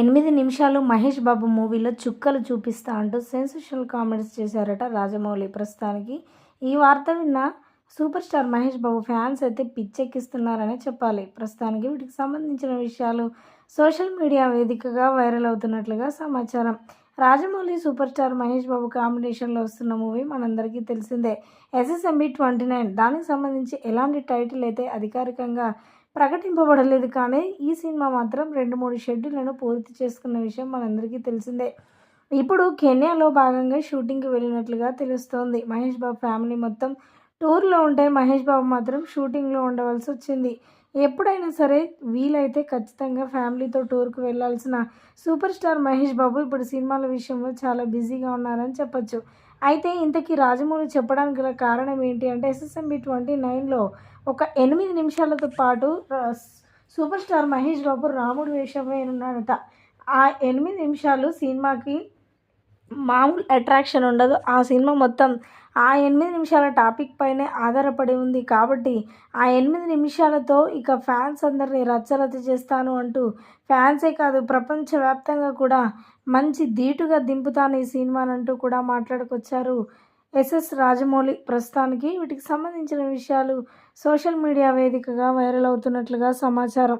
ఎనిమిది నిమిషాలు మహేష్ బాబు మూవీలో చుక్కలు చూపిస్తా అంటూ సెన్సేషనల్ కామెంట్స్ చేశారట రాజమౌళి. ప్రస్తుతానికి ఈ వార్త విన్న super star Mahesh Babu fans అయితే పిచ్చెక్కిస్తున్నారనే చెప్పాలి. ప్రస్తుతానికి వీటికి సంబంధించిన విషయాలు సోషల్ మీడియా వేదికగా వైరల్ అవుతున్నట్లుగా సమాచారం. రాజమౌళి సూపర్ స్టార్ మహేష్ బాబు కాంబినేషన్లో వస్తున్న మూవీ మనందరికీ తెలిసిందే. ఎస్ఎస్ఎంబి ట్వంటీ నైన్ దానికి సంబంధించి ఎలాంటి టైటిల్ అయితే అధికారికంగా ప్రకటింపబడలేదు కానీ ఈ సినిమా మాత్రం రెండు మూడు షెడ్యూళ్ళను పూర్తి చేసుకున్న విషయం మనందరికీ తెలిసిందే. ఇప్పుడు కెన్యాలో భాగంగా షూటింగ్కి వెళ్ళినట్లుగా తెలుస్తోంది. మహేష్ బాబు ఫ్యామిలీ మొత్తం టూర్లో ఉంటే మహేష్ బాబు మాత్రం షూటింగ్లో ఉండవలసి వచ్చింది. ఎప్పుడైనా సరే వీలైతే ఖచ్చితంగా ఫ్యామిలీతో టూర్కి వెళ్ళాల్సిన సూపర్ స్టార్ మహేష్ బాబు ఇప్పుడు సినిమాల విషయంలో చాలా బిజీగా ఉన్నారని చెప్పొచ్చు. అయితే ఇంతకీ రాజమౌళి చెప్పడానికి గల కారణం ఏంటి అంటే ఎస్ఎస్ఎంబి ట్వంటీ నైన్లో ఒక ఎనిమిది నిమిషాలతో పాటు సూపర్ స్టార్ మహేష్ బాబు రాముడు వేషం వేయనున్నాడట ఆ ఎనిమిది నిమిషాలు సినిమాకి మామూలు అట్రాక్షన్ ఉండదు. ఆ సినిమా మొత్తం ఆ ఎనిమిది నిమిషాల టాపిక్ పైనే ఆధారపడి ఉంది కాబట్టి ఆ ఎనిమిది నిమిషాలతో ఇక ఫ్యాన్స్ అందరినీ రచ్చరచ్చ చేస్తాను అంటూ ఫ్యాన్సే కాదు ప్రపంచవ్యాప్తంగా కూడా మంచి ధీటుగా దింపుతాను ఈ సినిమానంటూ కూడా మాట్లాడుకొచ్చారు ఎస్ఎస్ రాజమౌళి. ప్రస్తుతానికి వీటికి సంబంధించిన విషయాలు సోషల్ మీడియా వేదికగా వైరల్ అవుతున్నట్లుగా సమాచారం.